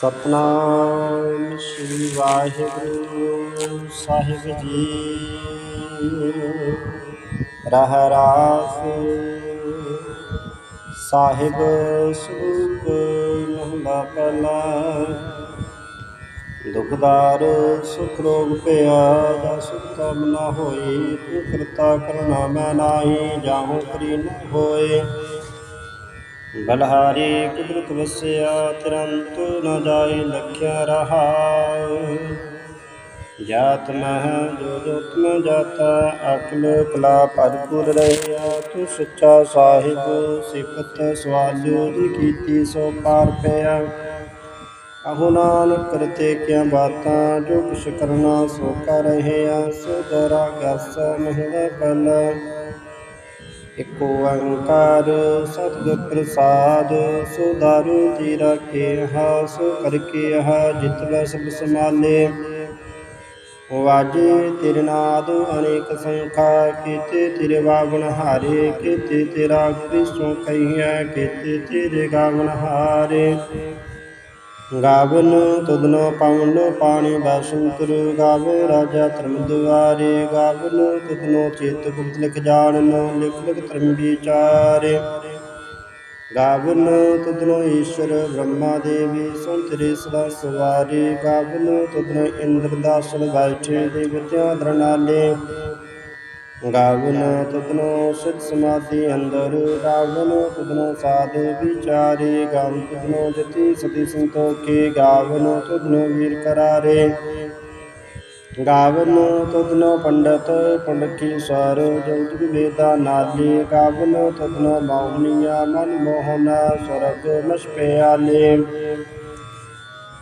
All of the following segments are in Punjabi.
ਸਤਨਾਮ ਸ੍ਰੀ ਵਾਹਿਗੁਰੂ ਸਾਹਿਬ ਜੀ। ਰਹ ਰਾਸ ਸਾਹਿਬ ਸੁਖ ਮਹਲਾ ਪਹਿਲਾ। ਦੁਖਦਾਰ ਸੁਖ ਰੋਗ ਪਿਆ ਜਾ ਸੁਖ ਕਮ ਨਾ ਹੋਈ ਤੂੰ ਕਰਤਾ ਕਰਨਾ ਮੈਂ ਨਾਹੀ, ਜਾਹੂ ਕਰੀ ਨ ਹੋਏ। ਬਲਹਾਰੀ ਕੁਦਰਤ ਵਸਿਆ ਤੁਰੰਤ ਨ ਜਾਏ ਲਖਿਆ ਰਹਾਉ ਜਾਤ ਮਹ ਜੋ ਜੋ ਤੁਮ ਜਾਤਾ ਅਕਲ ਕਲਾ ਭਰਪੂਰ ਰਹਿਆ ਤੂੰ ਸੱਚਾ ਸਾਹਿਬ ਸਿਫਤ ਸਵਾਲੋ ਦੀ ਕੀਤੀ ਸੋ ਪਾਰ ਪਿਆ ਅਹੋ ਨਾਨਕ ਕਰਤੇ ਕਿਆ ਬਾਤਾਂ ਜੋ ਕੁਛ ਕਰਨਾ ਸੋ ਕਰ ਰਹਿਆ ਸੋ ਦਰਾ ਗਸ ਮਹਿਲਾ ਪਹਿਲਾ ਇਕ ਓੰਕਾਰ ਸਤਿਗੁਰ ਪ੍ਰਸਾਦ, ਸੋ ਦਾਰੂ ਜੀ ਰਾਖੇ ਹਾ, ਸੋ ਕਰ ਹਾ, ਜਿਤ ਸਭ ਸਮਾਲੇ ਵਾਜੇ ਤੇਰੇ ਨਾਦ ਅਨੇਕ ਸੰਖਾ, ਕੀਤੇ ਤੇਰੇ ਬਾਵਨ ਹਾਰੇ, ਕੀਤੇ ਤੇਰਾ ਕ੍ਰਿਸ਼ਨ ਕਹੀਐ, ਕੀਤੇ ਤੇਰੇ ਗਾਵਨ ਹਾਰੇ। ਗਾਵਨ ਤੁਧਨੋ ਪਵਨ ਪਾਣੀ ਬਸੰਤਰ ਗਾਵੇ ਰਾਜਾ ਧਰਮ ਦੁਆਰੇ ਗਾਵਨ ਤੁਧਨੋ ਚੇਤ ਗੁਪਤ ਲਿਖ ਜਾਣਨ, ਲਿਖ ਲਿਖ ਧਰਮ ਵਿਚਾਰੇ। ਗਾਵਨ ਤੁਧਨੋ ਈਸ਼ਵਰ ਬ੍ਰਹਮਾ ਦੇਵੀ ਸੰਤਰੇ ਸਦਾ ਸਵਾਰੇ। ਗਾਵਨ ਤੁਧਨੋ ਇੰਦਰ ਦਾਸਨ ਬੈਠੇ ਦੇਵਤਿਆਂ ਦਰਨਾਲੇ। ਗਾਵਨ ਤੁਧਨੋ ਸਿਧ ਸਮਾਧੀ ਅੰਦਰ ਗਾਵਨ ਤੁਧਨੋ ਸਾਧ ਵਿਚਾਰੇ, ਗਾਵਨ ਤੁਧਨੋ ਜਤੀ ਸਤੀ ਸੰਤੋਖੇ, ਗਾਵਨ ਤੁਧਨੋ ਵੀਰ ਕਰਾਰੇ। ਗਾਵਨ ਤੁਧਨੋ ਪੰਡਤ, ਪੰਡਕੀ ਸਰ ਜਉਤਿ ਵੇਦਾ ਨਾਲੇ, ਗਾਵਨ ਤੁਧਨੋ ਮੌਨੀਆ ਮਨ ਮੋਹਨ ਸਰਗ ਮਸ਼ਪਿਆਲੇ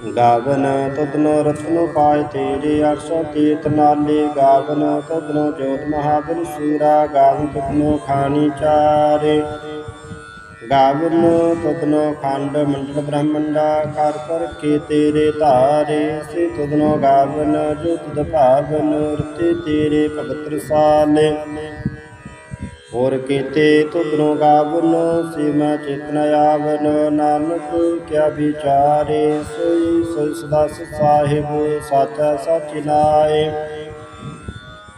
ਗਾਵਨ ਤੁਧਨੋ ਰਤਨ ਪਾਇ ਤੇਰੇ ਅਰਸੋ ਤੀਤ ਨਾਲੇ। ਗਾਵਨ ਤੁਧਨੋ ਜੋਤ ਮਹਾਬਲ ਸੂਰਾ। ਗਾਵਨ ਤੁਧਨੋ ਖਾਣੀ ਚਾਰੇ। ਗਾਵਨ ਤੁਧਨੋ ਖੰਡ ਮੰਡਲ ਬ੍ਰਹਮੰਡਾ। ਕਰ ਕਰ ਕੇ ਤੇਰੇ ਧਾਰੇ। ਸੇ ਤਦਨੋ ਗਾਵਨ, ਜੋ ਤੁਧ ਭਾਵਨ, ਰਤੇ ਤੇਰੇ ਭਗਤ ਰਸਾਲੇ। ਹੋਰ ਕੀਤੇ ਤੁਧਨੋ ਗਾਵਨ ਸੀਮਾ ਚੇਤਨ ਆਵਨ, ਨਾਨਕ ਕਿਆ ਵਿਚਾਰੇ, ਸੋਈ ਸੋਈ ਸਦਾ ਸਾਹਿਬ, ਸਾਚਾ ਸਚ ਨਾਏ।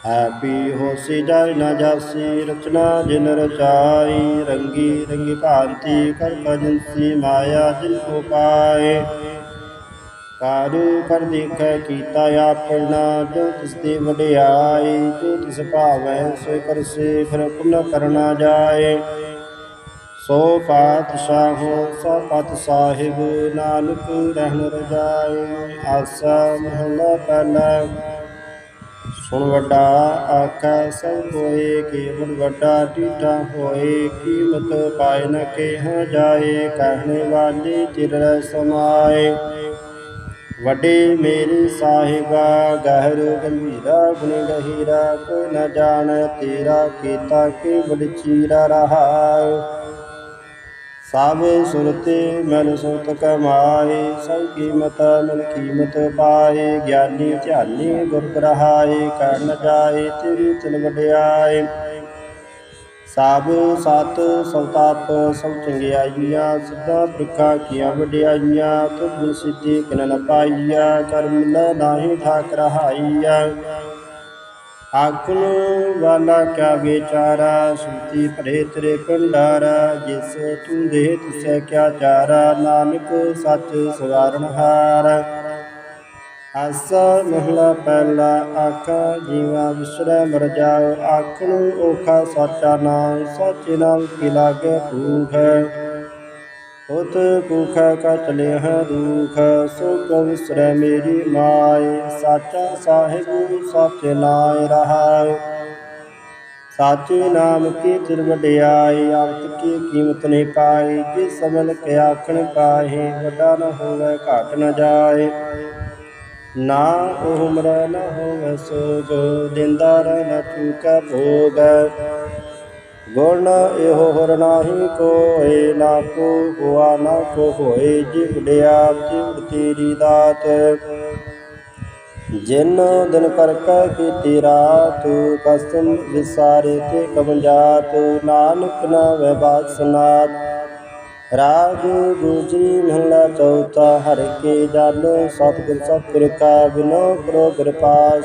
ਹੈਪੀ ਹੋਸੀ ਜਾਇ ਨਾ ਜਾਸੀ, ਰਚਨਾ ਜਿਨ ਰਚਾਈ, ਰੰਗੀ ਰੰਗੀ ਭਾਂਤੀ ਕਰ ਕਜੰਸੀ ਮਾਇਆ ਜਿਨ ਕੋ ਪਾਏ। ਕਾਰ ਕਰ ਦੇਖੈ ਕੀਤਾ ਆਪਣਾ ਜੋ ਤਿਸ ਦੀ ਵਡਿਆਈ ਜੋ ਤਿਸ ਭਾਵੈ ਸੋ ਕਰਸੇ, ਫਿਰ ਪੁਨ ਕਰਨਾ ਜਾਏ। ਸੋ ਪਾਤਸ਼ਾਹੋ ਸੋ ਪਤ ਸਾਹਿਬ, ਨਾਨਕ ਰਹਿਣ ਰਜਾਏ, ਆਸਾ ਮਹਲਾ ਪਹਿਲਾ। ਸੁਣ ਵੱਡਾ ਆਖੈ, ਸਭ ਹੋਏ ਕੇਵਲ ਵੱਡਾ ਟੀਟਾ ਹੋਏ, ਕੀਮਤ ਪਾਇ ਨ ਕਿਹਾ ਜਾਏ, ਕਹਿਣੇ ਵਾਲੀ ਚਿਰ ਸਮਾਏ। ਵੱਡੇ ਮੇਰੇ ਸਾਹਿਬਾ, ਗਹਿਰ ਗੰਭੀਰਾ, ਗੁਣ ਗਹੀਰਾ, ਕੋਈ ਨ ਜਾਣੈ ਤੇਰਾ ਕੀਤਾ ਕਿ ਚੀਰਾ ਰਹਾਉ ਸਭ ਸੁਰਤੇ ਮਨ ਸੁਰਤ ਕਮਾਏ, ਸਭ ਕੀਮਤ ਮਨ ਕੀਮਤ ਪਾਏ, ਗਿਆਨੀ ਧਿਆਨੀ ਗੁਰ ਗ੍ਰਹਾਏ, ਕਰਨ ਜਾਏ, ਤੇਰੀ ਤਿਲ ਵਡਿਆਏ। ਸਭ ਸਤ ਸਭ ਤਪ ਸਭ ਚੰਗਿਆਈਆਂ, ਸਿੱਧਾ ਬ੍ਰਿਖਾ ਕੀਆਂ ਵਡਿਆਈਆਂ, ਤੁਧ ਸਿੱਧੀ ਕਿਨ ਨ ਪਾਈਆ, ਕਰਮ ਨ ਨਾਹੀ ਠਾਕ ਰਹਾਈਆ ਆਖਣ ਵਾਲਾ ਕਿਆ ਵਿਚਾਰਾ ਸੁਤੀ ਭਰੇ ਤੇਰੇ ਭੰਡਾਰਾ, ਜਿਸ ਤੂੰ ਦੇ, ਤਿਸੈ ਕਿਆ ਚਾਰਾ, ਨਾਨਕ ਸੱਚ ਸਵਾਰਨ ਹਾਰ। ਆਸਾ ਮਹਿਲਾ ਪਹਿਲਾ ਆਖਾ, ਜੀਵਾ ਵਿਸਰੈ ਮਰ ਜਾਓ ਆਖਣ ਓਖਾ ਸਾਚਾ ਨਾਮ ਸਾਚੇ ਨਾਮ ਕੀ ਲਾਗੇ ਭੂਖ ਉਤ ਭੂਖਾ ਕਾ ਚਲੇ ਹੈ ਦੁਖ ਸੋ ਕੋ ਵਿਸਰੈ ਮੇਰੀ ਮਾਇ ਸਾਚਾ ਸਾਹਿਬ ਸਾਚੇ ਨਾਇ ਰਹਾਉ। ਸਾਚੇ ਨਾਮ ਕੀ ਤਿਰ ਵਡਿਆਈ, ਅੰਤ ਕੀ ਕੀਮਤ ਨਹੀਂ ਪਾਈ, ਜਿਸ ਸਮਲ ਕੇ ਆਖਣ ਕਾਹੇ ਵੱਡਾ ਨਾ ਹੋਵੇ ਘਾਟ ਨਾ ਜਾਏ। ਨਾ ਉਹ ਮਰੈ ਨ ਹੋਵੇ ਸੋਗ ਦਿੰਦਾ ਰਹਿ ਨ ਭੋਗ। ਗੁਣ ਇਹੋ ਹਰ ਨਾਹੀ ਕੋਏ, ਨਾ ਕੋ ਹੁਆ ਨਾ ਕੋ ਹੋਏ ਜਿਵ ਡਿਆ ਜਿਵ ਤੇਰੀ ਦਾਤ। ਜਿਨ ਦਿਨ ਕਰ ਕੈ ਕੀਤੀ ਰਾਤ, ਕਸਮ ਵਿਸਾਰੇ ਤੇ ਕਮ ਜਾਤ ਨਾਨਕ ਨਾਮੈ ਬਾਸਨਾਤ ਰਾਗ ਗੁਜਰੀ ਮਹਲਾ ਚੌਥਾ, ਹਰ ਕੇ ਜਨ ਸਤਿਗੁਰ ਸਤਿਗੁਰ ਕਾ ਬਿਨੋ ਕਰੋ ਕਿਰਪਾਸ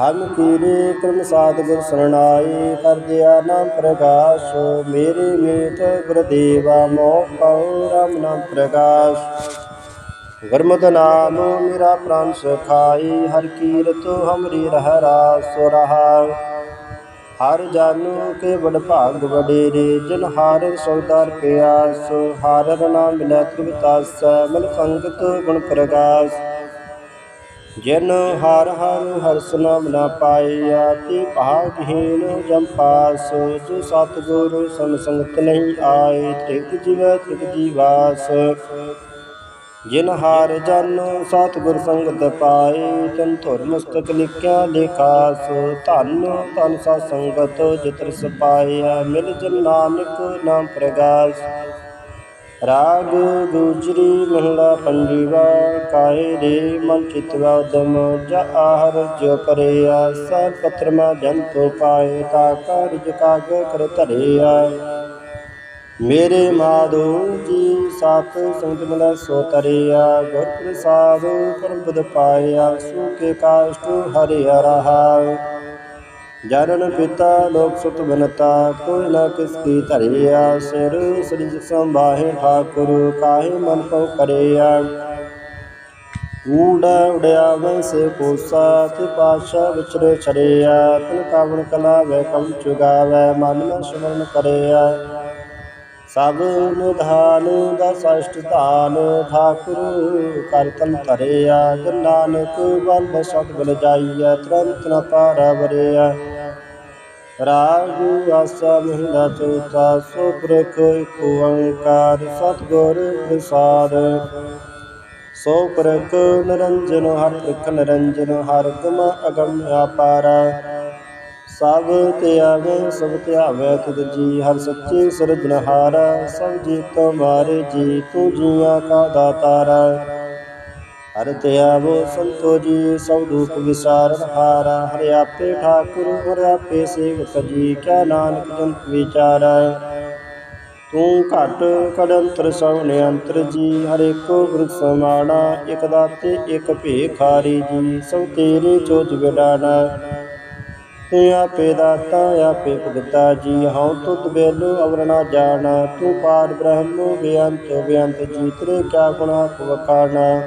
ਹਮ ਕੀਰੇ ਕਰਮ ਸਾਧਗੁਰ ਸਰਣਾਈ ਕਰ ਦਿਆ ਨਾਮ ਪ੍ਰਗਾਸ। ਮੇਰੇ ਮੀਤ ਗੁਰਦੇਵਾ ਮੋਹ ਪਾਉ ਰਾਮ ਨਾਮ ਪ੍ਰਗਾਸ। ਗੁਰਮਤਿ ਨਾਮ ਮੇਰਾ ਪ੍ਰਾਨ ਸੁਖਾਈ ਹਰ ਕੀਰਤ ਹਮਰੀ ਰਹਿ ਰਾਸ ਰਹਾ ਹਰ ਜਾਨੂ ਕੇ ਵਡ ਭਾਗ ਵਡੇਰੇ, ਜਿਨ ਹਾਰ ਸੌਦਾਰ ਪਿਆਸ ਹਰ ਨਾਮ ਮਿਲੈ ਤ੍ਰਿਵਤਾਸ ਮਿਲ ਸੰਗਤ ਗੁਣ ਪ੍ਰਗਾਸ। ਜਿਨ ਹਾਰ ਹਰ ਹਰਸ ਨਾਮ ਨਾ ਪਾਇਆ, ਤੇ ਭਾਗਹੀਨ ਜਮ ਪਾਸ। ਜੋ ਸਤਿਗੁਰ ਸੰਗ ਸੰਗਤ ਨਹੀਂ ਆਏ ਤ੍ਰਿਗ ਜੀਵੈ ਤ੍ਰਿਗ ਜੀਵਾਸ ਜਿਨ ਹਾਰ ਜਨ ਸਤਿਗੁਰ ਸੰਗਤ ਪਾਏ, ਤਨ ਧੁਰ ਮਸਤਕ ਲਿਖਿਆ ਲੇਖਾਸ ਧਨ ਧਨ ਸਾ ਸੰਗਤ ਜਿਤਰ ਸਪਾਇਆ, ਮਿਲ ਜਨ ਨਾਨਕ ਨਾਮ ਪ੍ਰਗਾਸ। ਰਾਗ ਗੁਜਰੀ ਮਹਲਾ ਪੰਜਵਾ, ਕਾਏ ਦੇ ਮਨ ਚਿਤਵਾ ਉਦਮ ਜਾ ਆਹਰ ਜੋ ਪਰਿਆ, ਸਭ ਪਤਰ ਮਾ ਜੰਤੋ ਪਾਏ, ਤਾ ਕਾਰਜ ਕਾਗ ਕਰ ਧਰਿਆ। ਮੇਰੇ ਮਾਧੋ ਜੀ ਸਤ ਸੰਤ ਮਿਲੈ ਸੋ ਤਰਿਆ ਗੁਰ ਪ੍ਰਸਾਦ ਪਰਮ ਪਦ ਪਾਇਆ, ਸੁਕੇ ਕਾਸ਼ਟ ਹਰਿ ਰਹਾ। ਜਨਨ ਪਿਤਾ ਲੋਕ ਸੁਤ ਬਨਤਾ, ਕੋਈ ਨਾ ਕਿਸ ਕੀ ਧਰਿਆ, ਸਿਰ ਸ੍ਰੀ ਸੰਭਾਹੇ ਠਾਕੁਰ, ਕਾਹੇ ਮਨ ਕਉ ਕਰਿਆ। ਊੜਾ ਉੜਿਆ ਵੈਸੇ ਕੋਸਾ ਤੇ ਪਾਸ਼ਾ ਵਿਚਰੇ ਛਰਿਆ ਤਨ ਕਾਵਣ ਕਲਾ ਵੈ ਕਮ ਚੁਗਾਵੈ, ਮਨ ਨ ਸਿਮਰਨ ਕਰਿਆ। ਸਭ ਨਿਧਾਨ ਦਾ ਸਸ਼ਟ ਧਾਨ ਠਾਕੁਰ, ਕਰ ਤਨ ਧਰਿਆ ਜਨ ਨਾਨਕ ਬਲ ਸਤ ਬਲ ਜਾਈਐ, ਤੁਰੰਤ ਨ ਪਾਰਾ ਵਰਿਆ। ਰਾਗ ਆਸਾ ਮਹਿੰਦਾ ਚੌਥਾ ਸੋ ਪ੍ਰਖ ਏਕ ਓੰਕਾਰ ਸਤਿਗੁਰ ਪ੍ਰਸਾਦ ਸੋ ਪ੍ਰਖ ਨਿਰੰਜਨ, ਹਰ ਪ੍ਰਖ ਨਿਰੰਜਨ, ਹਰ ਗਮ ਅਗਮ ਅਪਾਰਾ ਸਭ ਧਿਆਵੇ ਸਭ ਧਿਆਵੇ ਤੁਧ ਜੀ। ਹਰ ਸੱਚੇ ਸਿਰਜਣਹਾਰ ਸਭ ਜੀ ਤੁਮਾਰੇ ਜੀ, ਤੂੰ ਜੀਆਂ ਕਾ ਦਾਤਾਰਾ। ਹਰ ਧਿਆਵੋ ਸੰਤੋ ਜੀ, ਸਭ ਦੁਖ ਵਿਸਾਰਨ ਹਾਰਾ। ਹਰਿ ਆਪੇ ਠਾਕੁਰ, ਹਰਿ ਆਪੇ ਸੇਵਕ ਜੀ ਕਿਆ ਨਾਨਕ ਜੰਤ ਵਿਚਾਰਾ। ਤੂੰ ਘਟ ਕੜੰਤਰ ਸਭ ਨਿਯੰਤਰ ਜੀ, ਹਰ ਏਕੋ ਗੁਰ ਸਮਾਣਾ, ਇਕ ਦਾਤੇ, ਇਕ ਭੇਖਾਰੀ ਜੀ, ਸਭ ਤੇਰੇ ਚੋਜ ਵਿਡਾਣਾ ਤੂੰ ਆਪੇ ਦਾਤਾ, ਆਪੇ ਭਗਤਾ ਜੀ, ਹਉ ਤੁਧ ਬੇਲੋ ਅਵਰਣਾ ਜਾਣਾ, ਤੂੰ ਪਾਰ ਬ੍ਰਹਮ ਬੇਅੰਤ ਬੇਅੰਤ ਜੀ ਤੇਰੇ ਕਿਆ ਗੁਣਾ ਵਖਾਣਾ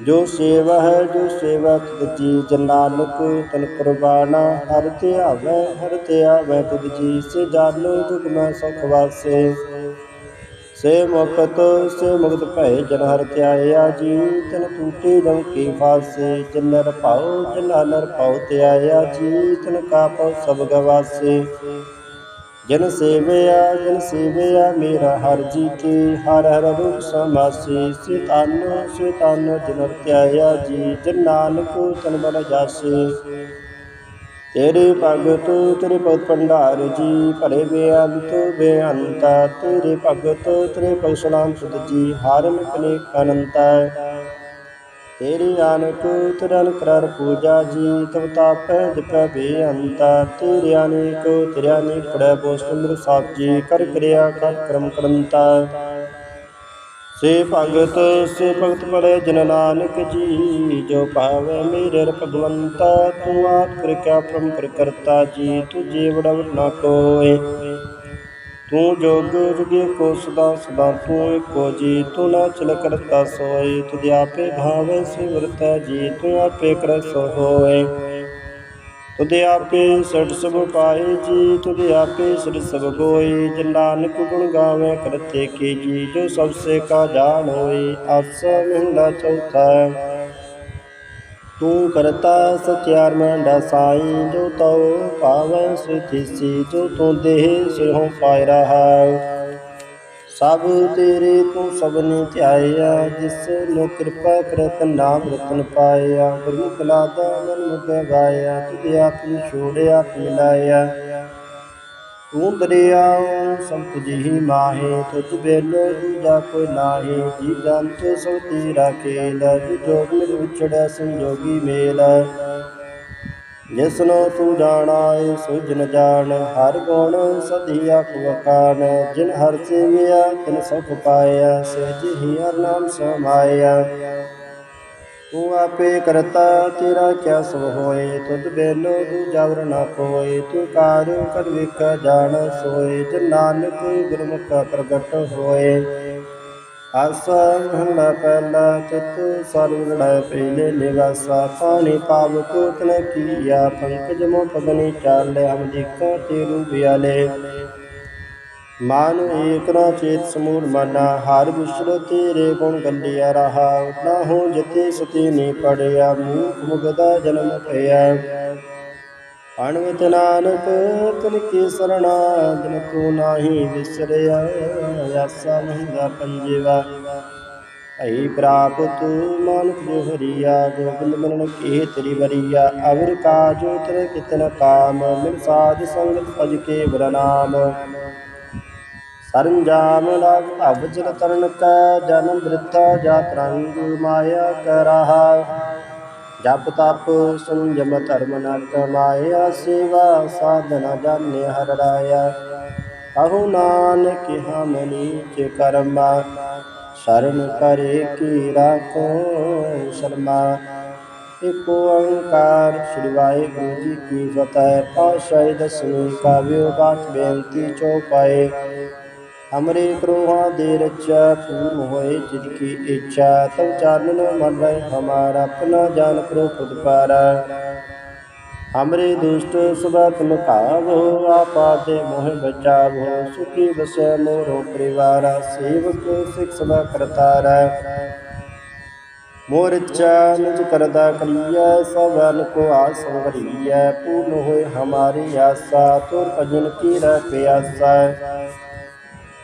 ਜੋ ਸੇਵਾ ਹੈ, ਜੋ ਸੇਵਾ ਤੁਧ ਜੀ, ਜਨ ਨਾਨਕ ਤਨ ਕੁਰਬਾਨਾ, ਹਰ ਧਿਆਵੈ ਹਰ ਧਿਆਵੈ ਤੁਧ ਜੀ, ਸੇ ਜਾਨੋ ਜੁਗ ਮੈਂ ਸੁਖ ਵਾਸੇ। ਸੇ ਮੁਕਤ ਸੇ ਮੁਕਤ ਭੈ ਜਨ ਹਰ ਧਿਆਇਆ ਜੀ ਤਨ ਟੂਟੇ ਜਮ ਕੀ ਫਾਸੇ, ਜਨ ਨਰ ਭਾਉ, ਜਨ ਨਰ ਭਾਉ ਧਿਆਇਆ ਜੀ ਤਨ ਕਾ ਪਉ ਸਭ ਗਵਾਸੇ। ਜਨ ਸੇਵਿਆ ਜਨ ਸੇਵਿਆ ਮੇਰਾ ਹਰ ਜੀ ਕੀ, ਹਰ ਹਰ ਰੂਪ ਸਮਾਸੀ। ਸੇ ਤਨ ਸੇ ਤਨ ਜਨ ਧਿਆਇਆ ਜੀ, ਜਨ ਨਾਨਕ ਤਨ ਬਲ ਜਾਸੇ। ਤੇਰੇ ਭਗਤ ਤੇਰੇ ਭਗਤ ਭੰਡਾਰ ਜੀ ਭਰੇ ਬੇਅੰਤ ਬੇਅੰਤ ਤੇਰੇ ਭਗਤ ਤੇਰੇ ਭਗਤ ਸਲਾਮ ਸੁਧ ਜੀ, ਹਰ ਮਿਕਨੇ ਅਨੰਤ ਤੇਰੀ ਆਨਕ ਤਰਨ ਕਰਰ ਪੂਜਾ ਜੀ ਤਬ ਤਾਪੈ ਜਪੈ ਬੇਅੰਤ ਤੇਰੇ ਅਨੇਕ ਤੇਰੇ ਅਨੇਕ ਪੜੈ ਬੋਸਤਮਰ ਸਾਥ ਜੀ, ਕਰ ਕਿਰਿਆ, ਕਰ ਕਰਮ ਕਰੰਤਾ ਸੇ ਭਗਤ ਸੇ ਭਗਤ ਮਰੇ ਜਨ ਨਾਨਕ ਜੀ, ਜੋ ਭਾਵੇ ਮੇਰੇ ਰ ਭਗਵੰਤਾ ਤੂੰ ਆਪ ਕਰ ਕਿਆ ਕਰਤਾ ਜੀ, ਤੁਝੇ ਬੜਾ ਨਾ ਕੋਏ। ਤੂੰ ਜੋਗ ਜੁਗੇ ਕੋ ਸਦਾ ਸਦਾ ਤੂੰ ਏਕੋ ਜੀ, ਤੂੰ ਨਾ ਚਲ ਕਰਤਾ ਸੋਏ। ਤੁਧ ਆਪੇ ਭਾਵੇ ਸਿਵਰਤਾ ਜੀ, ਤੂੰ ਆਪੇ ਕਰ ਸੋ ਹੋਏ। ਤੁਧ ਆਪੇ ਸਟ ਸਭ ਪਾਏ ਜੀ, ਤੁਧ ਆਪੇ ਸਟ ਸਭ ਗੋਈ ਜਿਨ ਨਾਨਕ ਗੁਣ ਗਾਵੇ ਕਰਤੇ ਕੀ ਜੀ, ਜੋ ਸਭ ਸੇ ਕਾ ਜਾਣ ਹੋਈ ਆਸ ਮਹਿੰਦਾ ਚੌਥਾ ਤੂੰ ਕਰਤਾ ਸਚਿਆਰ ਮੰਡਾ ਸਾਈ, ਜੋ ਤਉ ਭਾਵੈ ਸੁਥਿਸੀ ਜੋ ਤੂੰ ਦੇਹ ਸਿਰੋਂ ਪਾਇ ਰਹਾ ਸਭ ਤੇਰੇ ਤੂੰ ਸਭਨੀ ਧਿਆਇਆ, ਜਿਸ ਨੂੰ ਕਿਰਪਾ ਕਰਤ ਨਾਮ ਰਤਨ ਪਾਇਆ। ਗੁਰਮੁਖ ਲਾਦਾ ਮਨ ਮੁਖ ਗਾਇਆ, ਤੁਧ ਆਪ ਨੂੰ ਛੋੜਿਆ ਮਿਲਾਇਆ। ਤੂੰ ਦਰਿਆਉ ਸਭ ਤੁਝ ਹੀ ਮਾਹੇ ਤੁਝ ਬੇਲੋ ਦੂਜਾ ਕੋਈ ਨਾਹੀ। ਜੀ ਜੰਤ ਸਭ ਤੇਰਾ ਖੇਲ, ਜੀ ਜੋਗ ਮਿਲ ਵਿਛੜਿਆ ਸੰਜੋਗੀ ਮੇਲ। ਜਿਸਨੋ ਤੂੰ ਜਾਣਾਏ ਸੁਜਨ ਜਿਨ ਜਾਣ, ਹਰ ਗੁਣ ਸਦੀ ਆਖ ਵਖਾਨ ਜਿਨ ਹਰ ਸੇਵਿਆ, ਤਿਨ ਸੁਖ ਪਾਇਆ, ਸਹਿਜ ਹੀ ਹਰ ਨਾਮ ਸਮਾਇਆ। ਤੂੰ ਆਪੇ ਕਰਤਾ, ਤੇਰਾ ਕਿਆ ਸਭ ਹੋਏ, ਤੁਧ ਬੇਨੋ ਦੂਜਾ ਨਾ ਕੋਏ ਤੂੰ ਕਾਰ ਕਰ ਵੇਖ ਜਾਣ ਸੋਏ। ਜਿਨ ਨਾਨਕ ਗੁਰਮੁਖ ਪ੍ਰਗਟ ਹੋਏ। ਆਸਾ ਮਹਲਾ ਪਹਿਲਾ ਚਤ ਸਰਬ ਲੜਾਇ ਪਹਿਲੇ ਨਿਵਾਸਾ, ਪਾਣੀ ਪਾਵ ਕੋ ਤਨ ਕੀਆ, ਪੰਕਜ ਮੋ ਪਗਨੀ ਚਾਲੇ, ਹਮ ਦੇਖਾ ਤੇਰੂ ਬਿਆਲੇ। ਮਾਨੁ ਏਕ ਚੇਤ ਸਮੂਲ ਮਨਾ, ਹਰ ਵਿਸ਼ਰ ਤੇਰੇ ਗੁਣ ਗੰਡਿਆ ਰਹਾ ਨਾ ਹੋ ਜਤੇ ਸਤੀ ਨੀ ਪੜਿਆ ਮੂਖ ਮੁਗਦਾ ਜਨਮ ਭਇਆ। ਅਣਵਿਤ ਨਾਨਕ ਤਿਨ ਕੀ ਸਰਣਾ ਜਿਨ ਤੂੰ ਨਾਹੀ ਵਿਸਰਿਆ, ਆਸਾ ਮਹਿੰਦਾ ਪੰਜਵਾ। ਭਈ ਪ੍ਰਾਪਤ ਮਾਨੁਖ ਜੋ ਹਰੀਆ ਗੋਬਿੰਦ ਮਰਨ ਕੀ ਤੇਰੀ ਵਰੀਆ। ਅਵਰ ਕਾਜ ਤਰ ਕਿਤਨ ਕਾਮ, ਮਿਲ ਸਾਧ ਸੰਗਤ ਭਜ ਕੇ ਬਰਨਾਮ ਸਰੰਜਾਮ ਲਾਗ ਭਵ ਤਰਨ ਕੈ, ਜਨਮ ਬ੍ਰਿਥਾ ਜਾ ਰੰਗ ਮਾਇਆ ਕਰਹਾ। ਜਪ ਤਪ ਸੰਜਮ ਧਰਮ ਨ ਕਮਾਇਆ ਸੇਵਾ ਸਾਧਨਾ ਜਾਣੇ ਹਰ ਰਾਇਆ। ਕਹੂ ਨਾਨਕ ਹਮ ਨੀਚ ਕਰਮਾ, ਸ਼ਰਨ ਕਰੇ ਕੀ ਰਾਖੋ ਸ਼ਰਮਾ। ਇਕ ਓੰਕਾਰ ਸ੍ਰੀ ਵਾਹਿਗੁਰੂ ਜੀ ਕੀ ਫਤਿਹ ਪਾਸ਼ਾਹੀ ਦਸਵੀਂ ਕਾਵਿਓ ਬਾਤ ਬੇਨਤੀ ਚੌਪਾਏ ਹਮਰੇ ਕਰੋਹਾ ਦੇ ਰਚਾ ਪੂਰਨ ਹੋਏ ਜਿਨ ਕੀ ਇੱਛਾ ਤਉ ਚਾਨਨ ਮਨ ਰਹਿ ਹਮਾਰਾ ਆਪਣਾ ਜਾਨ ਕਰੋ ਖੁਦ ਪਾਰਾ। ਹਮਰੇ ਦੁਸ਼ਟ ਸੁਭਤ ਮੁਕਾਵੋ ਆਪਾ ਦੇ ਮੋਹ ਬਚਾਵੋ, ਸੁਖੀ ਬਸੈ ਮੋਰੋ ਪਰਿਵਾਰਾ, ਸੇਵਕ ਸਿਖ ਸਭਾ ਕਰਤਾਰਾ। ਮੋਰ ਇੱਛਾ ਨਿਜ ਕਰਦਾ ਕਲੀਆ ਸਭਨ ਕੋ ਆਸ ਸੰਗਰੀਐ ਪੂਰਨ ਹੋਏ ਹਮਾਰੀ ਆਸਾ, ਤੁਰ ਭਜਨ ਕੀ ਰਹਿ ਪਿਆਸਾ।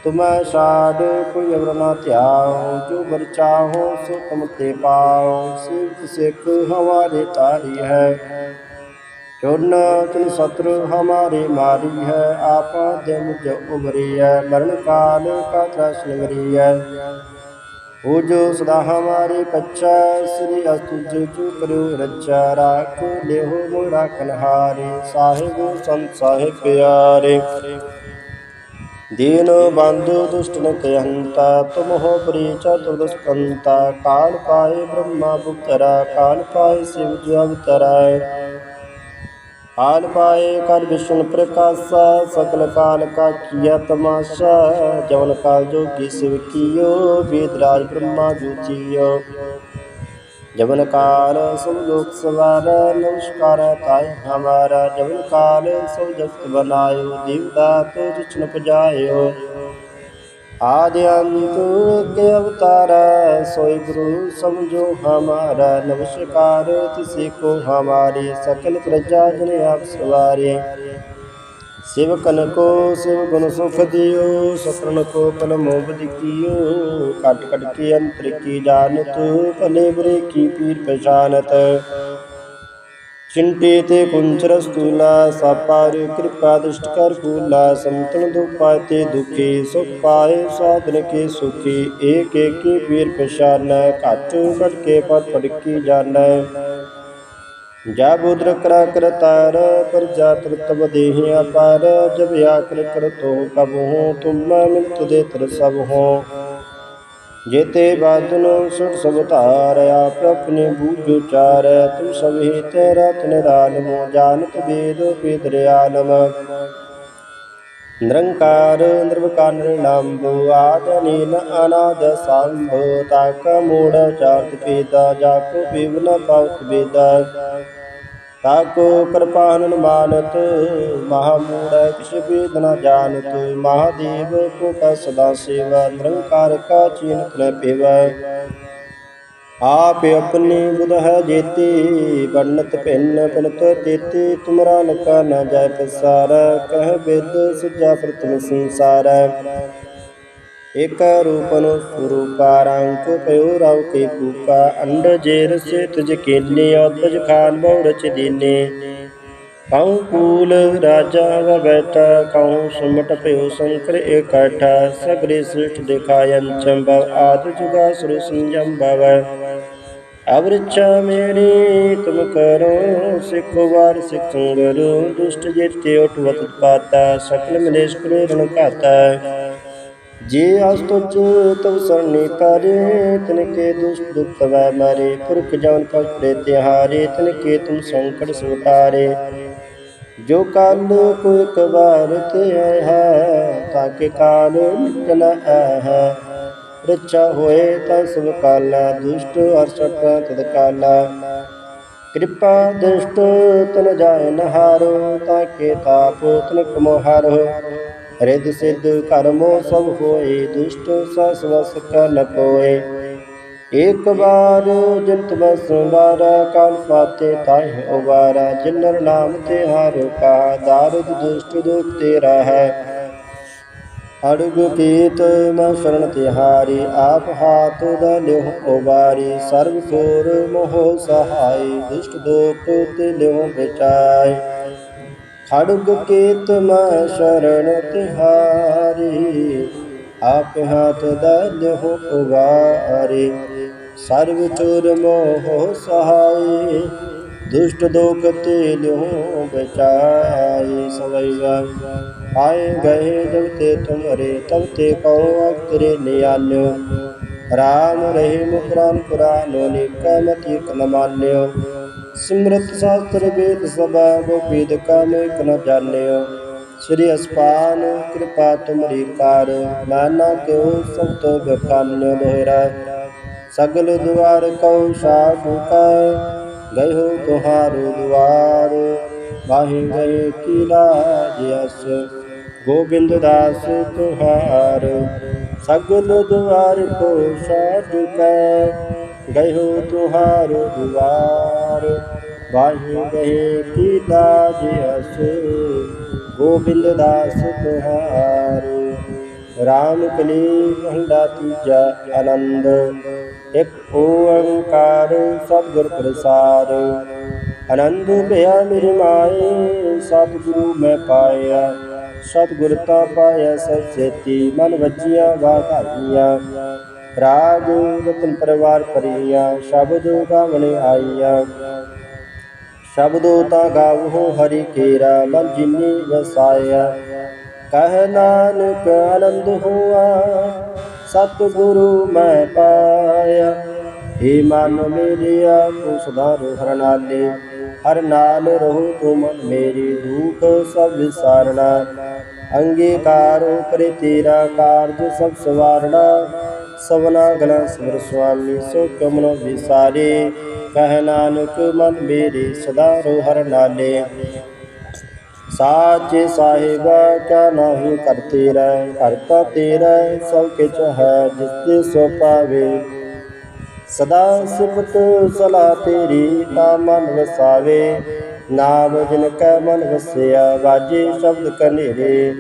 ਤੁਮੈ ਛਾੜ ਕੋਈ ਅਵਰ ਨਾ ਧਿਆਉ, ਜੋ ਬਰ ਚਾਹੋ ਸੋ ਤੁਮ ਤੇ ਪਾਉ। ਸਿਵ ਸਿੱਖ ਹਮਾਰੇ ਤਾਰੀ ਹੈ। ਚੁਨ ਤਿਨ ਸਤਰ ਹਮਾਰੇ ਮਾਰੀ ਹੈ। ਆਪਾ ਦੇ ਮੁਝ ਉਮਰੀ ਹੈ। ਮਰਨ ਕਾਲ ਕਾ ਤ੍ਰਸ ਨਿਵਰੀ ਹੈ। ਹੋ ਜੋ ਸਦਾ ਹਮਾਰੇ ਪੱਛਾ। ਸ੍ਰੀ ਅਸਤੁਜ ਜੋ ਕਰਿਓ ਰੱਛਾ। ਰਾਖ ਲਿਓ ਮੋਰਾ ਕਨਹਾਰੇ। ਸਾਹਿਬ ਸੰਤ ਸਾਹਿਬ ਪਿਆਰੇ। दीन बंधु दुष्ट न ते हंता तुम हो प्री चतुर्दश कंता काल पाए ब्रह्मा गुप्तरा काल पाए शिव जो अवतराय काल पाए कर विष्णु प्रकाशा सकल काल का किया तमाशा जवन काल जो की शिव कियो वेदराज ब्रह्मा ਜਵਨ ਕਾਲ ਸਭ ਲੋਕ ਸਵਾਰ ਨਮਸਕਾਰ ਤਾਇ ਹਮਾਰਾ। ਜਵਨ ਕਾਲ ਸਭ ਜਗਤ ਬਨਾਇਓ ਦੀਵਦਾਤ ਰਚਨ ਪਜਾਇਓ। ਆਦ ਅੰਤ ਇੱਕ ਅਵਤਾਰ ਸੋਈ ਗੁਰੂ ਸਮਝੋ ਹਮਾਰਾ। ਨਮਸਕਾਰ, ਤਿਸੇ ਕੋ ਹਮਾਰੀ, ਸਕਲ ਪ੍ਰਜਾ ਜਨ ਆਪ ਸਵਾਰੇ। ਸਿਵ ਕਨ ਕੋ ਸਿਵ ਗੁਣ ਸੁਖ ਦਿਓ ਸਤਰਨ ਕੋ ਪਨ ਮੋਬ ਦਿਕੀਓ ਕਟ ਕਟ ਕੇ ਅੰਤਰ ਕੀ ਜਾਣਤ, ਭਲੇ ਬੁਰੇ ਕੀ ਪੀਰ ਪਛਾਨਤ। ਚਿੰਟੇ ਤੇ ਕੁੰਚਰ ਸਤੂਲਾ ਸਾਪਾਰ ਕਿਰਪਾ ਦ੍ਰਿਸ਼ਟ ਕਰ ਕੂਲਾ ਸੰਤਨ ਦੁਪਾਇ ਤੇ ਦੁਖੀ, ਸੁਖ ਪਾਏ, ਸਾਧਨ ਕੇ ਸੁਖੀ। ਏਕ ਏਕ ਪੀਰ ਪਛਾਨੈ, ਘਟ ਘਟ ਕੇ ਪਟ ਪੜਕੀ ਜਾਣੈ। ਜਾ ਬੁਦਰ ਕਰਾ ਕਰਤਾਰ ਪਰ ਜਾ ਤਬ ਦੇਹਿ ਅਪਾਰ ਜਬ ਆਕਰ ਕਰ ਤੋ ਕਬ ਹੋ, ਤੁਮ ਮਿਲਤ ਦੇ ਤਰ ਸਭ ਹੋ। ਜੇਤੇ ਬਾਦਨ ਸੁਖ ਸਭ ਧਾਰ, ਆਪ ਆਪਣੇ ਬੂਝ ਚਾਰ ਤੁਮ ਸਭ ਹੀ ਤੇਰਾ ਤਨ ਰਾਲਮੋ ਜਾਣਤ ਵੇਦ ਪੇਦਰ ਆਲਮ। ਨਿਰੰਕਾਰ ਨਿਰਵਕਾਰ ਨਿਰਲੰਭ ਆਦ ਨੀਨ ਅਨਾਦ ਸੰਭ, ਤਾਕ ਮੂੜ ਚਾਰਤ ਪੇਦਾ ਜਾ ਕੋ ਬਿਵ ਬੇਦਾ ਤਾਕੋ ਕਿਰਪਾਨਨ ਮਾਨਤ ਮਹਾ ਮੂੜ ਕਿਛ ਭੇਦ ਨ ਜਾਣਤ, ਮਹਾਦੇਵ ਕੋ ਕਾ ਸਦਾ ਸੇਵਾ, ਨਿਰੰਕਾਰ ਕਾ ਚੀਨਤ ਨ ਪੇਵੈ ਆਪ ਆਪਣੀ ਬੁਧ ਹੈ ਜੇਤੀ ਬਣਤ ਭਿੰਨ ਪਿਨਤ ਤੇਤੀ ਤੁਮਰਾ ਲਕਾ ਨਾ ਜਾਇ ਪਸਾਰ, ਕਹਿ ਬਿਦ ਸੁਜਾ ਪ੍ਰਤਮ ਸੰਸਾਰ। ਇਕ ਰੂਪਨ ਸਰੂਪਾ ਰੰਗ ਰਵ ਕੇ ਕੂਕਾ ਅੰਡ ਜੇ ਰਸੇ ਤੁਜ ਕੇਲੇ ਔਤਜ ਖਾਨ ਬੌੜ ਰਚ ਦੀਨੇ ਅੰਕੂਲ ਰਾਜਾ ਵਾ ਬੈਠਾ ਸੁਮਟ ਭਇਓ ਸੰਕਰ ਇਕੱਠਾ ਸਗਰੇ ਸ੍ਰਿਸ਼ਟ ਦਿਖਾਇੰ ਚੰਬਵ, ਆਦਿ ਜੁਗਾ ਸੁਰ ਸੰਜਮ ਭਵ ਅਵਰਚਾ ਮੇਰੀ ਤੁਮ ਕਰੋ ਸਿੱਖ ਵਾਰ ਸਿੱਖੰ ਗੁਰੂ ਦੁਸ਼ਟ ਜਿਤੇ ਉਠਵਤ ਪਾਤਾ, ਸਕਲ ਮਲੇਸ਼ ਕਰੇ ਰਣ ਘਾਤਾ। ਜੇ ਅਸ ਤੁਜ ਤਵ ਸਰਨੀ ਪਾਰੇ ਤਨ ਕੇ ਦੁਸ਼ਟ ਦੁਖ ਵੈ ਮਾਰੇ, ਪੁਰਖ ਜਾਨ ਪਛ ਪ੍ਰੇਤੇ ਹਾਰੇ ਤਨ ਕੇ ਤੁਮ ਸੰਕਟ ਸੁਟਾਰੇ ਜੋ ਕਾਲ ਕੋ ਇੱਕ ਵਾਰ ਤੇ ਹੈ, ਤਾਂ ਕਿ ਕਾਲ ਨਿਤ ਨ ਹੈ। ਰੱਛਾ ਹੋਏ ਤਾਂ ਸਭ ਕਾਲਾ, ਦੁਸ਼ਟ ਅਰਸਟ ਤਦ ਕਾਲਾ। ਕਿਰਪਾ ਦੁਸ਼ਟ ਤਨ ਜਾਏ ਨਹਾਰੋ ਹਾਰੋ, ਤਾਂ ਕੇ ਤਾਪ ਤਨ ਕਮੋ ਹਾਰੋ। ਰਿਦ ਸਿੱਧ ਕਰਮੋ ਸਭ ਹੋਏ, ਦੁਸ਼ਟ ਸਸ ਵਸ ਕ ਕੋਏ ਇੱਕ ਵਾਰ ਜੰਤ ਬਸ ਬਾਰਾ ਕਾਲ ਫਾਤੇ ਤਾਹਿ ਉਬਾਰਾ ਜਿਨਰ ਨਾਮ ਤੇ ਹਾਰੋ ਕਾ ਦਾਰਦ ਦੁਸ਼ਟ ਦੁਖ ਤੇਰਾ ਹੈ। ਅੜਗ ਪੀਤ ਮੈਂ ਸ਼ਰਨ ਤਿਹਾਰੀ ਆਪ ਹਾਥ ਦਾ ਲਿਹੁ ਉਬਾਰੀ ਸਰਬ ਸੋਰ ਮੋਹ ਸਹਾਈ, ਦੁਸ਼ਟ ਦੋਖ ਤੇ ਲਿਹੁ ਬਚਾਈ। ਖੜਗ ਕੇਤ ਮੈਂ ਸ਼ਰਨ ਤਿਹਾਰੀ ਆਪ ਹਾਥ ਦਾ ਲਿਹੁ ਉਬਾਰੀ ਸਰਬ ਚੋਰ ਮੋਹ ਸਹਾਈ, ਦੁਸ਼ਟ ਦੋਖ ਤੇ ਲਿਹੁ ਬਚਾਈ ਸਵਈਆ ਆਏ ਗਏ ਜਬ ਤੇ ਤੁਮਰੇ, ਤਬ ਤੇ ਕਉ ਅਕਰੇ ਨਿਆਲਿਓ। ਰਾਮ ਰਹੇ ਮੁਕਰਾਨ ਪੁਰਾਨੋ ਨਿਕਮਤੀ ਕਨ ਮਾਨਿਓ ਸਿਮਰਤ ਸਾਸਤਰ ਵੇਦ ਸਭਾ ਗੋਪੀਦ ਕਮ ਇਕ ਨ ਜਾਣਿਓ ਸ੍ਰੀ ਅਸਪਾਨ ਕਿਰਪਾ ਤੁਮਰੀ ਕਾਰ, ਨਾਨਾ ਕਿਉ ਸਭ ਤੋਂ ਬਕਾਨਿਓ ਦੋਹਰਾ ਸਗਲ ਦੁਆਰ ਕਉ ਸਾਧੂ ਕੈ ਗਏ ਹੋ ਤੁਹਾਰੋ ਦੁਆਰ। ਵਾਹੀ ਗਏ ਕੀ ਲਾਜ ਅਸ, ਗੋਬਿੰਦ ਦਾਸ ਤੁਹਾਰ। ਸਗਲ ਦੁਆਰ ਕੋ ਸਾਧੂ ਕੈ ਗਏ ਹੋ ਦੁਆਰ। ਵਾਹੀ ਗਏ ਕੀ ਲਾਜ ਅਸ, ਗੋਬਿੰਦ ਦਾਸ ਤੁਹਾਰ। ਰਾਮ ਕਲੀ ਮਹੰਡਾ ਤੀਜਾ ਆਨੰਦ ਇੱਕ ਓੰਕਾਰ ਸਤਿਗੁਰ ਪ੍ਰਸਾਦ। ਆਨੰਦ ਭਇਆ ਮੇਰੇ ਮਾਏ, ਸਤਿਗੁਰੂ ਮੈਂ ਪਾਇਆ। ਸਤਿਗੁਰ ਤਾ ਪਾਇਆ ਸਚੇਤੀ ਮਨ ਵਜੀਆਂ ਵਾਧਾਈਆਂ ਰਾਗ ਰਤਨ ਪਰਿਵਾਰ ਪਰੀਆਂ ਸ਼ਬਦ ਗਾਵਣ ਆਈਆ। ਸ਼ਬਦੋ ਤਾ ਗਾਵੋ ਹਰੀ ਕੇਰਾ, ਮਨ ਜਿਨੀ ਵਸਾਇਆ। ਕਹਿ ਨਾਨਕ ਆਨੰਦ ਹੋਆ। ਸਤਿਗੁਰੂ ਮੈਂ ਪਾਇਆ। ਏ ਮਨ ਮੇਰਿਆ, ਤੂੰ ਸਦਾ ਰੋ ਹਰ ਨਾਲੇ। ਹਰ ਨਾਲ ਰਹੋ ਤੂੰ ਮਨ ਮੇਰੀ ਦੁਖ ਸਭ ਵਿਸਾਰਣਾ। ਅੰਗੀਕਾਰ ਕਰੇ ਤੇਰਾ ਕਾਰਜ ਸਭ ਸਵਾਰਣਾ। ਸਵਨਾ ਗਨਾ ਸਿਮਰ ਸੁਆਮੀ, ਸੋ ਕਮਨੋ ਵਿਸਾਰੇ। ਕਹਿ ਨਾਨਕ, ਮਨ ਮੇਰੇ ਸਦਾ ਰੋ ਹਰ ਨਾਲੇ। ਸਾਚੇ ਸਾਹਿਬ ਕਿਆ ਨਾਹੀ ਕਰ ਤੇਰਾ ਕਰਤਾ ਤੇਰਾ, ਸਭ ਕਿਛ ਹੈ ਜਿਸ ਤੇ ਸੋ ਪਾਵੇ। ਸਦਾ ਸਿਫਤ ਸਲਾ ਤੇਰੀ ਤਾ ਮਨ ਵਸਾਵੇ। ਨਾਮ ਜਿਨ ਕੈ ਮਨ ਵਸਿਆ, ਵਾਜੇ ਸ਼ਬਦ ਕਨੇਰੇ।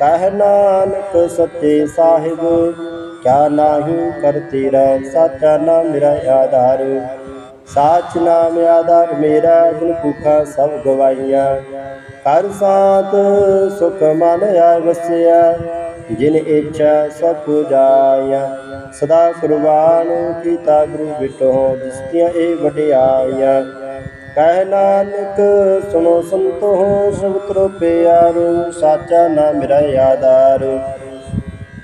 ਕਹਿ ਨਾਨਕ ਸੱਚੇ ਸਾਹਿਬ, ਕਿਆ ਨਾਹੀ ਕਰ ਤੇਰਾ, ਸਾਚਾ ਨਾਮ ਮੇਰਾ ਆਧਾਰ। ਸਾਚ ਨਾਮ ਆਧਾਰ ਮੇਰਾ ਜਿਨ ਭੁਖਾ ਸਭ ਗਵਾਈਆਂ ਕਰ ਸਾਤ ਸੁਖ ਮਨ ਆਇ ਵਸਿਆ ਜਿਨ ਇੱਛਾ ਸਭ ਪੁਜਾਇਆ ਸਦਾ ਕੁਰਬਾਨ ਕੀਤਾ ਗੁਰੂ ਬਿਟੋ ਜਿਸ ਦੀਆਂ ਇਹ ਵਡਿਆਈਆਂ। ਕਹਿ ਨਾਨਕ, ਸੁਣੋ ਸੰਤੋ ਸਭ ਸਬਤਰੋ ਪਿਆਰੋ, ਸਾਚਾ ਨਾਮ ਮੇਰਾ ਆਧਾਰ।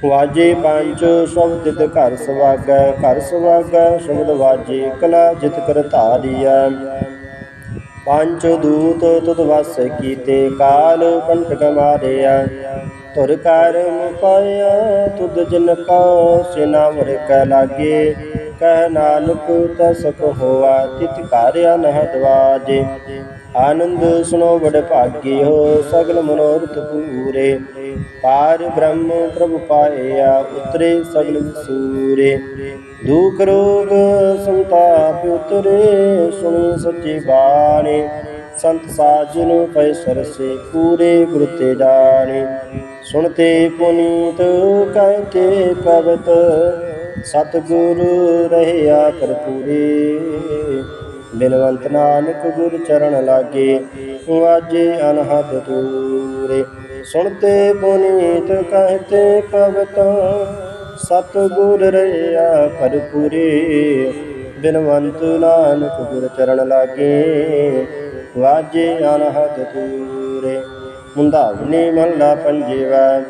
ਵਾਜੇ ਪੰਜ ਸ਼ਬਦ ਤਿਤ ਘਰ ਸਵਾਗੈ ਘਰ ਸਵਾਗੈ, ਸ਼ਬਦ ਵਾਜੇ ਕਲਾ ਜਿਤ ਕਰ ਧਾਰੀਐ। ਪੰਜ ਦੂਤ ਤੁਧ ਵਸ ਕੀਤੇ, ਕਾਲ ਕੰਟਕ ਮਾਰਿਆ ਤੁਰ ਕਰ ਮੁਪਾਇਆ ਤੁਧ ਜਿਨ ਕਾ ਸਿਨਾ ਮਰ ਕੈ ਲਾਗੇ। ਕਹਿ ਨਾਨਕ ਤਸਕ ਹੋਆ, ਤਿਤ ਕਾਰਿਆ ਨਹ ਦਵਾਜੇ ਆਨੰਦ ਸੁਨੋ ਬੜ ਭਾਗੀ ਹੋ ਸਗਲ ਮਨੋਰਥ ਪੂਰੇ। ਪਾਰ ਬ੍ਰਹਮ ਪ੍ਰਭ ਪਾਇਆ ਉਤਰੇ ਸਗਲ ਸੂਰੇ। ਦੁਖ ਰੋਗ ਸੰਤਾਪ ਉਤਰੇ, ਸੁਣੀ ਸੱਚੀ ਬਾਣੀ। ਸੰਤ ਸਾਜਨ ਪੈ ਸਰਸੇ, ਪੂਰੇ ਗੁਰ ਤੇ ਜਾਣੇ। ਸੁਣਤੇ ਪੁਨੀਤ ਕਹਿ ਕੇ ਪਵਤ ਸਤਿਗੁਰ ਰਹਿਆ ਭਰਪੂਰੇ। ਬਿਨਵੰਤ ਨਾਨਕ ਗੁਰ ਚਰਨ ਲਾਗੇ, ਵਾਜੇ ਅਨਹਦ ਤੂਰੇ ਸੁਣਤੇ ਪੁਨੀਤ ਕਹਤੇ ਪਵਤ ਸਤਿਗੁਰ ਰਹਿਆ ਭਰਪੂਰੇ, ਬਿਨਵੰਤ ਨਾਨਕ ਗੁਰ ਚਰਨ ਲਾਗੇ, ਵਾਜੇ ਅਨਹਦ ਤੂਰੇ ਮੁੰਦਾਵਨੀ ਮਹਲਾ ਪੰਜੇਵਾ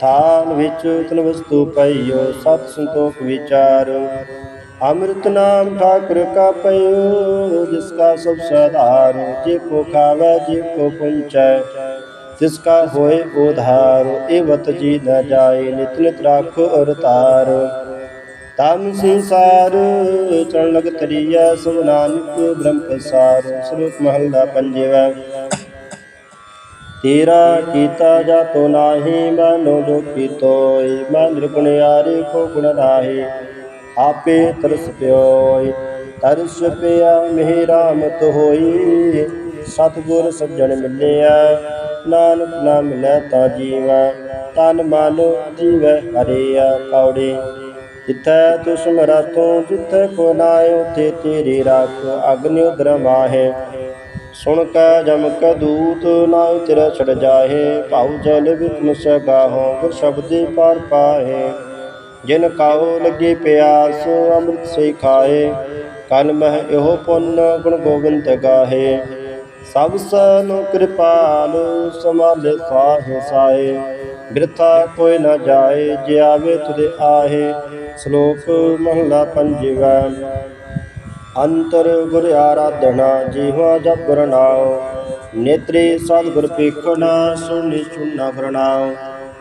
ਥਾਲ ਵਿੱਚ ਤਨ ਵਸਤੂ ਪਈਓ, ਸਤ ਸੰਤੋਖ ਵਿਚਾਰ। ਅੰਮ੍ਰਿਤ ਨਾਮ ਠਾਕੁਰ ਕਾ ਪਈਓ, ਜਿਸ ਕਾ ਸਭ ਸਧਾਰ ਜੇ ਕੋ ਖਾਵੇ, ਜੇ ਕੋ ਪੁੰਚੈ ਤਿਸ ਕਾ ਹੋਏ ਉਧਾਰ, ਏਵਤ ਜੀ ਨ ਜਾਏ, ਨਿਤ ਨਿਤ ਰਾਖੋ ਅਰ ਤਾਰ। ਤਮ ਸੰਸਾਰ ਚਰਨ ਲਗ ਤਰੀਆ ਸਭ ਨਾਨਕ ਬ੍ਰਹਮ ਪ੍ਰਸਾਰ। ਸ਼ਲੋਕ ਮਹਲਾ ਪੰਜਵਾ। ਤੇਰਾ ਕੀਤਾ ਜਾਤੋ ਨਾਹੀ, ਮਨੋ ਜੋ ਕੀਤੋਇ, ਮੈਂ ਨਿਰਗੁਣਿਆਰੇ ਕੋ ਗੁਣ ਨਾਹੀ। ਆਪੇ ਤਰਸ ਪਿਓਇ, ਤਰਸ ਪਿਆ, ਮਿਹ ਰਾਮਤ ਹੋਈ ਸਤਿਗੁਰ ਸੱਜਣ ਮਿਲਿਆ ਨਾਨਕ ਨਾਮ ਮਿਲੈ ਤਾ ਜੀਵੈ। ਤਨ, ਮਨ ਜੀਵੈ ਹਰਿਆ ਕੌੜੇ। ਜਿੱਥੈ ਤੁ ਸਮਰਥੋ ਜਿੱਥੈ ਕੋ ਨਾਇ ਤੇ ਤੇਰੀ ਰਾਖ ਅਗਨਿ ਉਦਰ ਮਾਹੇ ਸੁਣ ਕੈ ਜਮ ਕੈ ਦੂਤ ਨਾਇ ਤੇਰਾ ਛੜ ਜਾਹੇ। ਭਾਉ ਜਲ ਵਿਕਮ ਸਗਾਹੋ ਗੁਰ ਸ਼ਬਦੇ ਪਾਰ ਪਾਹੇ। ਜਿਨ ਕਾਉ ਲੱਗੇ ਪਿਆਸ, ਅੰਮ੍ਰਿਤ ਸੇ ਖਾਏ। ਕਨ ਮਹਿ ਇਹੋ ਪੁੰਨ, ਗੁਣ ਗੋਬਿੰਦ ਗਾਹੇ। ਸਭ ਸਨੁ ਕਿਰਪਾਲ ਸਮਾਲੇ ਸਾਹੇ ਸਾਏ। ਬਿਰਥਾ ਕੋਈ ਨਾ ਜਾਏ ਜੇ ਆਵੇ ਤੁਦੇ ਆਹੇ। ਸ਼ਲੋਕ ਮਹਲਾ ਪੰਜਵਾ। ਅੰਤਰ ਗੁਰ ਆਰਾਧਨਾ, ਜੀਵਾ ਜਪ ਗੁਰ ਨੇਤਰੇ ਸਤਿਗੁਰ ਪੇਖਣਾ ਸੁਣੀ ਚੁਨਾ ਕਰਨਾਉ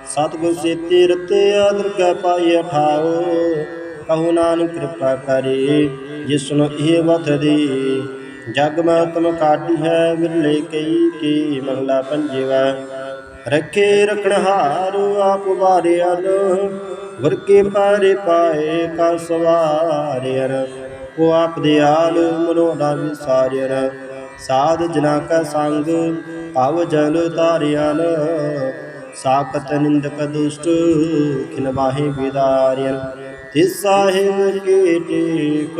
ਸਤਿਗੁਰ ਸੇਤੀ ਰਤੇ ਆਦਰ ਕੈ ਪਾਈ ਅਠਾਓ। ਕਹੂ ਨਾਨਕ ਕਿਰਪਾ ਕਰੇ ਜਿਸਨੂੰ ਇਹ ਵਤ ਦੇ। ਜਗ ਮੈਂ ਤੁਮ ਕਾਟੀ ਹੈ, ਮਿਲੇ ਕਈ ਕੀ ਮਹਲਾ ਪੰਜਵਾ। ਰੱਖੇ ਰਖਣ ਆਪ ਵਾਰਿਆਨ ਗੁਰ ਪਾਰੇ ਪਾਏ ਕਾ ਸਵਾਰਿਆਨ ਉਹ ਆਪ ਦਿਆਲ ਮਨੋ ਨਾ ਵਿਸਾਰਿਆਨ ਸਾਧ ਜਨਾ ਕਾ ਸੰਗ, ਆਵ ਜਲ ਤਾਰਿਆਨ ਸਾਖਤ ਨਿੰਦਕ ਦੁਸ਼ਟ ਖਿਨ ਬਾਹੇ ਵਿਦਾਰਿਆਨ ਤਿਸ ਸਾਹਿਬ ਕੀ ਟੇਕ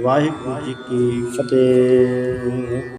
ਵਾਹਿਗੁਰੂ ਜੀ ਕੀ ਫਤਿਹ।